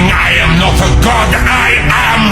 saying I am not a god, I am.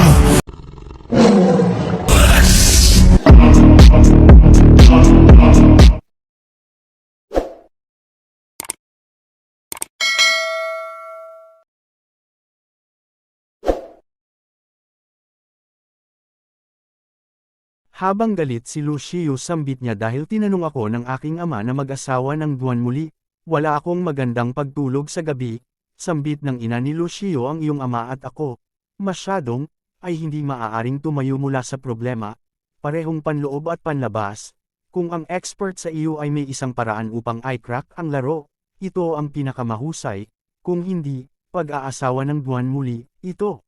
Habang galit si Lucio sambit niya dahil tinanong ako ng aking ama na mag-asawa ng buwan muli, wala akong magandang pagtulog sa gabi, sambit ng ina ni Lucio ang iyong ama at ako, masyadong, ay hindi maaaring tumayo mula sa problema, parehong panloob at panlabas, kung ang expert sa iyo ay may isang paraan upang i-crack ang laro, ito ang pinakamahusay, kung hindi, pag-aasawa ng buwan muli, ito.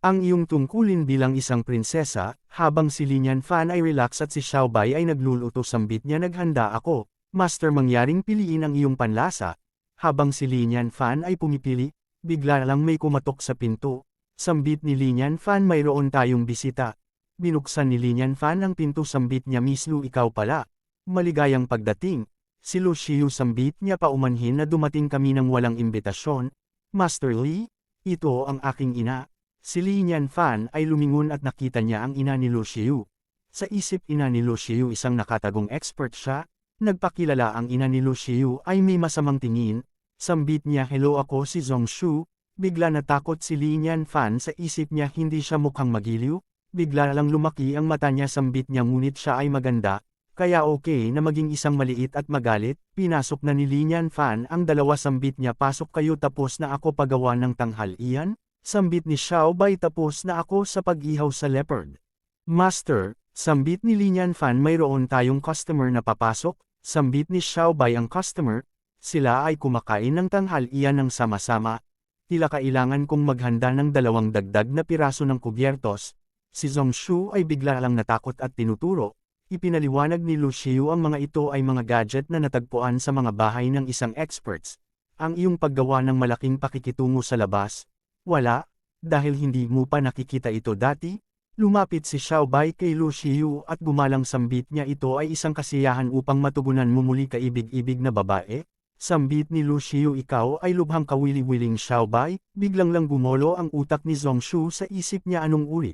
Ang iyong tungkulin bilang isang prinsesa, habang si Linyan Fan ay relax at si Xiaobai ay nagluluto sambit niya naghanda ako, master mangyaring piliin ang iyong panlasa. Habang si Linyan Fan ay pumipili, bigla lang may kumatok sa pinto. Sambit ni Linyan Fan mayroon tayong bisita. Binuksan ni Linyan Fan ang pinto sambit niya mislo ikaw pala. Maligayang pagdating. Si Lucio sambit niya paumanhin na dumating kami ng walang imbitasyon. Master Lee, ito ang aking ina. Si Li Nian Fan ay lumingon at nakita niya ang ina ni Lucio. Sa isip ina ni Lucio isang nakatagong expert siya, nagpakilala ang ina ni Lucio ay may masamang tingin, sambit niya hello ako si Zongshu, bigla natakot si Li Nian Fan sa isip niya hindi siya mukhang magiliw, bigla lang lumaki ang mata niya sambit niya ngunit siya ay maganda, kaya okay na maging isang maliit at magalit, pinasok na ni Li Nian Fan ang dalawa sambit niya pasok kayo tapos na ako pagawa ng tanghalian, Sambit ni Xiao Bai tapos na ako sa pag-ihaw sa leopard. Master, sambit ni Linyan Fan mayroon tayong customer na papasok, sambit ni Xiao Bai ang customer, sila ay kumakain ng tanghalian ng sama-sama. Tila kailangan kong maghanda ng dalawang dagdag na piraso ng kubyertos. Si Zongshu ay bigla lang natakot at tinuturo. Ipinaliwanag ni Lucio ang mga ito ay mga gadget na natagpuan sa mga bahay ng isang experts. Ang iyong paggawa ng malaking pakikitungo sa labas, wala, dahil hindi mo pa nakikita ito dati, lumapit si Xiaobai kay Lu Xiu at gumalang sambit niya ito ay isang kasiyahan upang matugunan mo muli kaibig-ibig na babae. Sambit ni Lu Xiu ikaw ay lubhang kawili-wiling Xiaobai, biglang lang gumolo ang utak ni Zongshu sa isip niya anong uri.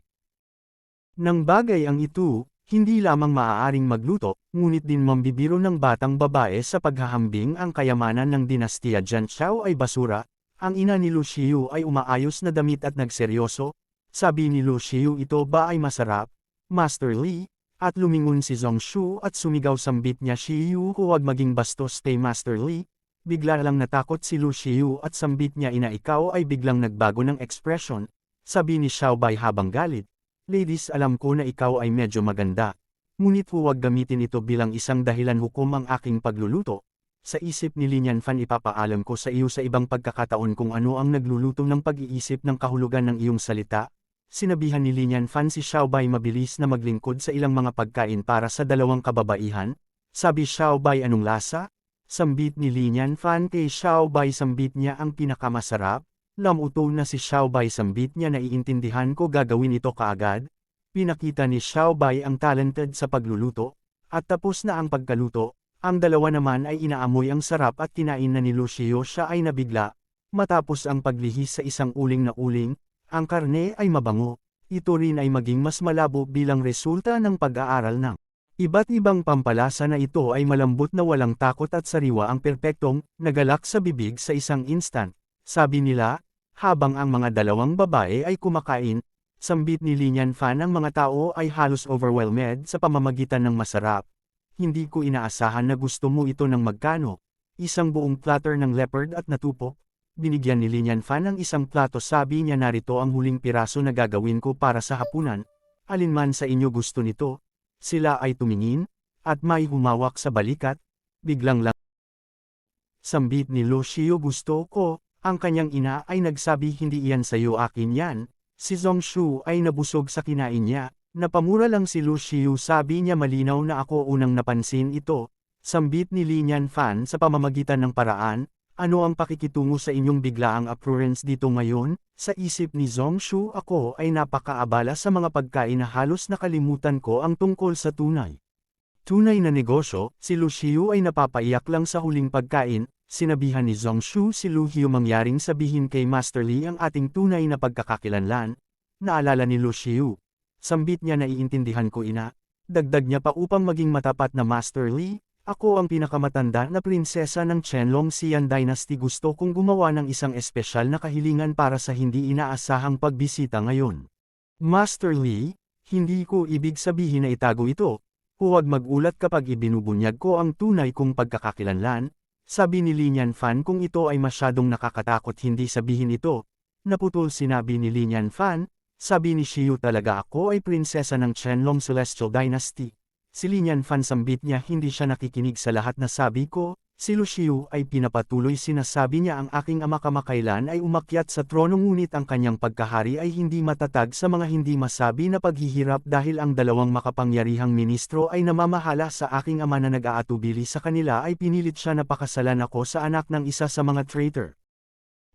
Nang bagay ang ito, hindi lamang maaaring magluto, ngunit din mambibiro ng batang babae sa paghahambing ang kayamanan ng dinastiya Jianshao ay basura, ang ina ni Lucio ay umaayos na damit at nagseryoso. Sabi ni Lucio ito ba ay masarap? Master Lee, at lumingon si Zongshu at sumigaw sambit niya Shiyu huwag maging bastos kay Master Lee. Bigla lang natakot si Lucio at sambit niya ina ikaw ay biglang nagbago ng ekspresyon. Sabi ni Xiaobai habang galit. Ladies alam ko na ikaw ay medyo maganda. Ngunit huwag gamitin ito bilang isang dahilan hukom ang aking pagluluto. Sa isip ni Linyan Fan ipapaalam ko sa iyo sa ibang pagkakataon kung ano ang nagluluto ng pag-iisip ng kahulugan ng iyong salita. Sinabihan ni Linyan Fan si Xiaobai mabilis na maglingkod sa ilang mga pagkain para sa dalawang kababaihan. Sabi Xiaobai anong lasa? Sambit ni Linyan Fan kay Xiaobai sambit niya ang pinakamasarap. Lamuto na si Xiaobai sambit niya na iintindihan ko gagawin ito kaagad. Pinakita ni Xiaobai ang talented sa pagluluto. At tapos na ang pagkaluto, ang dalawa naman ay inaamoy ang sarap at kinain na ni Lucio siya ay nabigla. Matapos ang paglihis sa isang uling na uling, ang karne ay mabango. Ito rin ay maging mas malabo bilang resulta ng pag-aaral ng iba't ibang pampalasa na ito ay malambot na walang takot at sariwa ang perpektong nagalak sa bibig sa isang instant. Sabi nila, habang ang mga dalawang babae ay kumakain, sambit ni Linyan Fan ang mga tao ay halos overwhelmed sa pamamagitan ng masarap. Hindi ko inaasahan na gusto mo ito ng magkano. Isang buong platter ng leopard at natupo. Binigyan ni Linyan Fan ng isang plato sabi niya narito ang huling piraso na gagawin ko para sa hapunan. Alinman sa inyo gusto nito. Sila ay tumingin, at may humawak sa balikat. Biglang lang. Sambit ni Lucio gusto ko, ang kanyang ina ay nagsabi hindi iyan sa'yo akin yan. Si Zongshu ay nabusog sa kinain niya. Napamura lang si Lucio sabi niya malinaw na ako unang napansin ito. Sambit ni Linyan Fan sa pamamagitan ng paraan, ano ang pakikitungo sa inyong biglaang appearance dito ngayon? Sa isip ni Zongshu ako ay napakaabala sa mga pagkain na halos nakalimutan ko ang tungkol sa tunay. Tunay na negosyo, si Lu Xiu ay napapaiyak lang sa huling pagkain, sinabihan ni Zhong Shu si Lu Xiu mangyaring sabihin kay Master Li ang ating tunay na pagkakakilanlan. Naalala ni Lu Xiu. Sambit niya na iintindihan ko ina. Dagdag niya pa upang maging matapat na Master Li, ako ang pinakamatanda na prinsesa ng Chenlong Xian Dynasty gusto kong gumawa ng isang espesyal na kahilingan para sa hindi inaasahang pagbisita ngayon. Master Li, hindi ko ibig sabihin na itago ito, Huwag magulat kapag ibinubunyag ko ang tunay kong pagkakakilanlan, sabi ni Linian Fan kung ito ay masyadong nakakatakot hindi sabihin ito. Naputol sinabi ni Linian Fan, sabi ni Xiu talaga ako ay prinsesa ng Chenlong Celestial Dynasty. Si Linian Fan sambit niya hindi siya nakikinig sa lahat na sabi ko, si Lu Xiu ay pinapatuloy sinasabi niya ang aking ama kamakailan ay umakyat sa trono ngunit ang kanyang pagkahari ay hindi matatag sa mga hindi masabi na paghihirap dahil ang dalawang makapangyarihang ministro ay namamahala sa aking ama na nag-aatubili sa kanila ay pinilit siya na pakasalan ako sa anak ng isa sa mga traitor.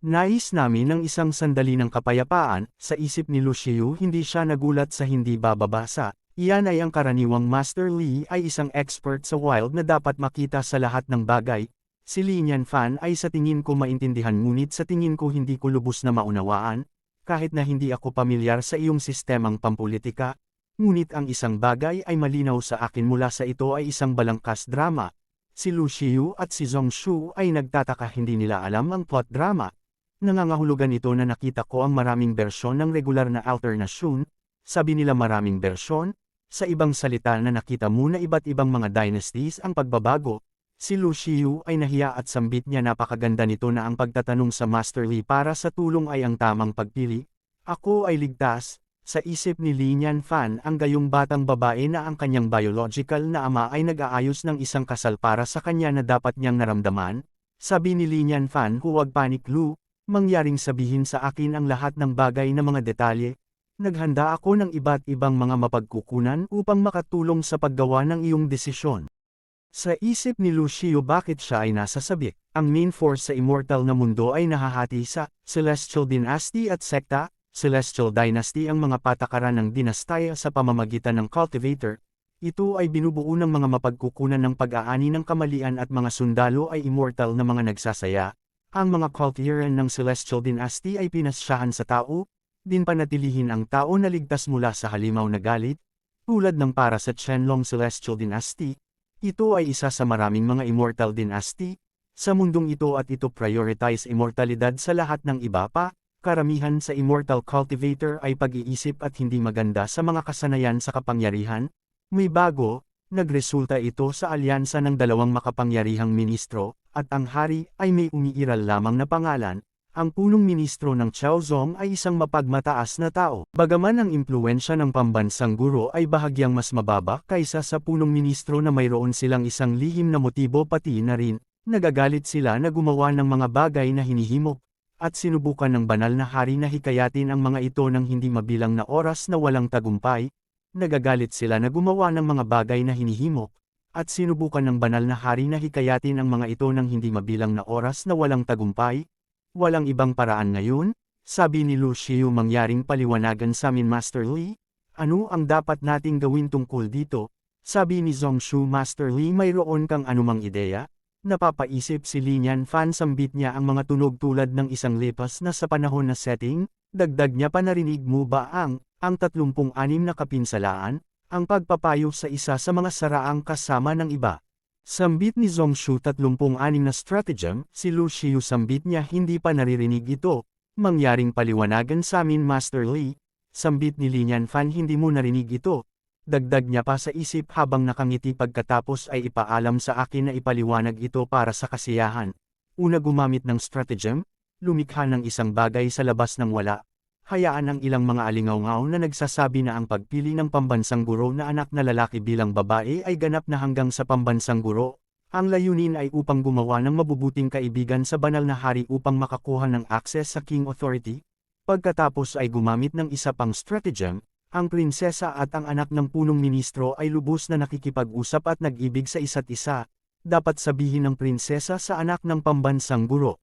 Nais namin ng isang sandali ng kapayapaan, sa isip ni Lu Xiu hindi siya nagulat sa hindi bababasa, iyan ay ang karaniwang Master Li ay isang expert sa wild na dapat makita sa lahat ng bagay. Si Nian Fan ay sa tingin ko maintindihan ngunit sa tingin ko hindi ko lubos na maunawaan, kahit na hindi ako pamilyar sa iyong sistemang pampolitika, ngunit ang isang bagay ay malinaw sa akin mula sa ito ay isang balangkas drama. Si Lu Xiu at si Zhong Shu ay nagtataka hindi nila alam ang plot drama. Nangangahulugan ito na nakita ko ang maraming bersyon ng regular na alternasyon, sabi nila maraming bersyon, sa ibang salita na nakita mo na iba't ibang mga dynasties ang pagbabago, si Lu Xiu ay nahiya at sambit niya napakaganda nito na ang pagtatanong sa Master Li para sa tulong ay ang tamang pagpili. Ako ay ligtas, sa isip ni Li Fan ang gayong batang babae na ang kanyang biological na ama ay nag-aayos ng isang kasal para sa kanya na dapat niyang naramdaman, sabi ni Li Fan huwag panik Lu, mangyaring sabihin sa akin ang lahat ng bagay na mga detalye, Naghanda ako ng iba't ibang mga mapagkukunan upang makatulong sa paggawa ng iyong desisyon. Sa isip ni Lucio bakit siya ay nasa sabik, ang main force sa immortal na mundo ay nahahati sa Celestial Dynasty at Sekta, Celestial Dynasty ang mga patakaran ng dinastaya sa pamamagitan ng Cultivator, ito ay binubuo ng mga mapagkukunan ng pag-aani ng kamalian at mga sundalo ay immortal na mga nagsasaya, ang mga cultiran ng Celestial Dynasty ay pinasyahan sa tao, din panatilihin ang tao na ligtas mula sa halimaw na galit, tulad ng para sa Chenlong Celestial Dynasty, ito ay isa sa maraming mga immortal dynasty, sa mundong ito at ito prioritize immortalidad sa lahat ng iba pa, karamihan sa immortal cultivator ay pag-iisip at hindi maganda sa mga kasanayan sa kapangyarihan, may bago, nagresulta ito sa alyansa ng dalawang makapangyarihang ministro, at ang hari ay may umiiral lamang na pangalan, ang punong ministro ng Chaozong ay isang mapagmataas na tao. Bagaman ang impluensya ng pambansang guro ay bahagyang mas mababa kaysa sa punong ministro na mayroon silang isang lihim na motibo pati na rin, nagagalit sila na gumawa ng mga bagay na hinihimok, at sinubukan ng banal na hari na hikayatin ang mga ito ng hindi mabilang na oras na walang tagumpay, nagagalit sila na gumawa ng mga bagay na hinihimok, at sinubukan ng banal na hari na hikayatin ang mga ito ng hindi mabilang na oras na walang tagumpay, Walang ibang paraan ngayon? Sabi ni Lu Xiu mangyaring paliwanagan sa amin Master Li? Ano ang dapat nating gawin tungkol dito? Sabi ni Zhong Shu Master Li mayroon kang anumang ideya? Napapaisip si Li Nian Fan sambit niya ang mga tunog tulad ng isang lipas na sa panahon na setting, dagdag niya pa narinig mo ba ang, ang 36 na kapinsalaan, ang pagpapayo sa isa sa mga saraang kasama ng iba. Sambit ni Zongshu 36 na stratagem, si Lu Xiu sambit niya hindi pa naririnig ito, mangyaring paliwanagan sa amin Master Li, sambit ni Linian Fan hindi mo narinig ito. Dagdag niya pa sa isip habang nakangiti pagkatapos ay ipaalam sa akin na ipaliwanag ito para sa kasiyahan. Una gumamit ng stratagem, lumikha ng isang bagay sa labas ng wala, hayaan ang ilang mga alingaw na nagsasabi na ang pagpili ng pambansang guro na anak na lalaki bilang babae ay ganap na hanggang sa pambansang guro. Ang layunin ay upang gumawa ng mabubuting kaibigan sa banal na hari upang makakuha ng access sa king authority. Pagkatapos ay gumamit ng isa pang stratagem, ang prinsesa at ang anak ng punong ministro ay lubos na nakikipag-usap at nag-ibig sa isa't isa. Dapat sabihin ng prinsesa sa anak ng pambansang guro.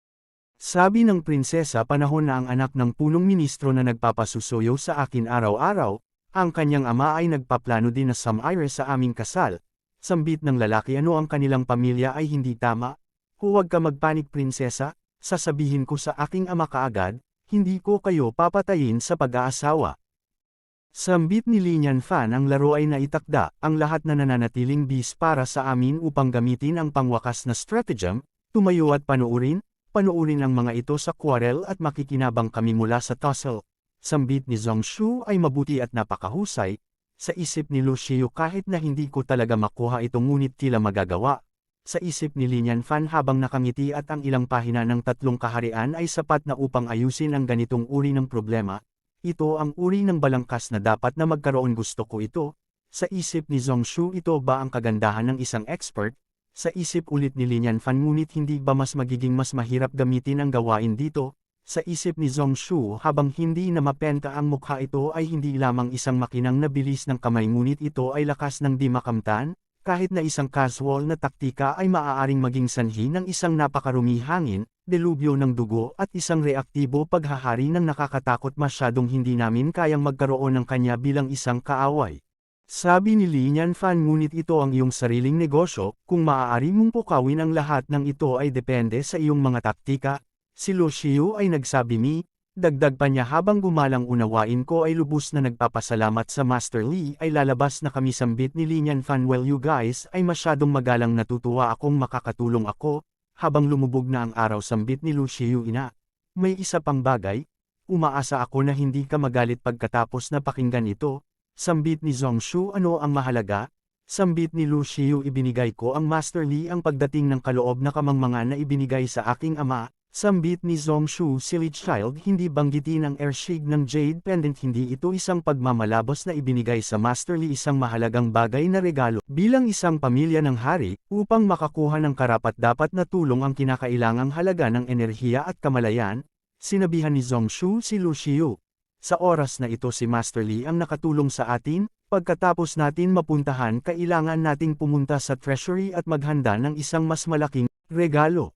Sabi ng prinsesa panahon na ang anak ng punong ministro na nagpapasusuyo sa akin araw-araw, ang kanyang ama ay nagpaplano din na sumire sa aming kasal. Sambit ng lalaki ano ang kanilang pamilya ay hindi tama. Huwag ka magpanik prinsesa, sasabihin ko sa aking ama kaagad, hindi ko kayo papatayin sa pag-aasawa. Sambit ni Linyan Fan ang laro ay naitakda, ang lahat na nananatiling bis para sa amin upang gamitin ang pangwakas na stratagem, tumayo at panuurin, panuurin ang mga ito sa quarrel at makikinabang kami mula sa tussle. Sambit ni Zongshu ay mabuti at napakahusay, sa isip ni Lucio kahit na hindi ko talaga makuha ito ngunit tila magagawa. Sa isip ni Linyan Fan habang nakangiti at ang ilang pahina ng tatlong kaharian ay sapat na upang ayusin ang ganitong uri ng problema, ito ang uri ng balangkas na dapat na magkaroon gusto ko ito. Sa isip ni Zongshu ito ba ang kagandahan ng isang expert? Sa isip ulit ni Linyan Fan ngunit hindi ba mas magiging mas mahirap gamitin ang gawain dito? Sa isip ni Zongshu habang hindi na mapenta ang mukha ito ay hindi lamang isang makinang na bilis ng kamay ngunit ito ay lakas ng di makamtan, kahit na isang casual na taktika ay maaaring maging sanhi ng isang napakarumi hangin, delubyo ng dugo at isang reaktibo paghahari ng nakakatakot masyadong hindi namin kayang magkaroon ng kanya bilang isang kaaway. Sabi ni Linyan Fan ngunit ito ang iyong sariling negosyo, kung maaari mong pukawin ang lahat ng ito ay depende sa iyong mga taktika. Si Lucio ay nagsabi mi, dagdag pa niya habang gumalang unawain ko ay lubos na nagpapasalamat sa Master Lee ay lalabas na kami sambit ni Linyan Fan well you guys ay masyadong magalang natutuwa akong makakatulong ako, habang lumubog na ang araw sambit ni Lucio ina. May isa pang bagay, umaasa ako na hindi ka magalit pagkatapos na pakinggan ito, sambit ni Zongshu ano ang mahalaga, sambit ni Lucio ibinigay ko ang Master Lee ang pagdating ng kaloob na kamangmangan na ibinigay sa aking ama, Sambit ni Zongshu silly child hindi banggitin ang airshig ng Jade Pendant hindi ito isang pagmamalabos na ibinigay sa Master Lee isang mahalagang bagay na regalo. Bilang isang pamilya ng hari upang makakuha ng karapat dapat na tulong ang kinakailangang halaga ng enerhiya at kamalayan, sinabihan ni Zongshu si Lucio. Sa oras na ito si Master Lee ang nakatulong sa atin, pagkatapos natin mapuntahan kailangan nating pumunta sa treasury at maghanda ng isang mas malaking regalo.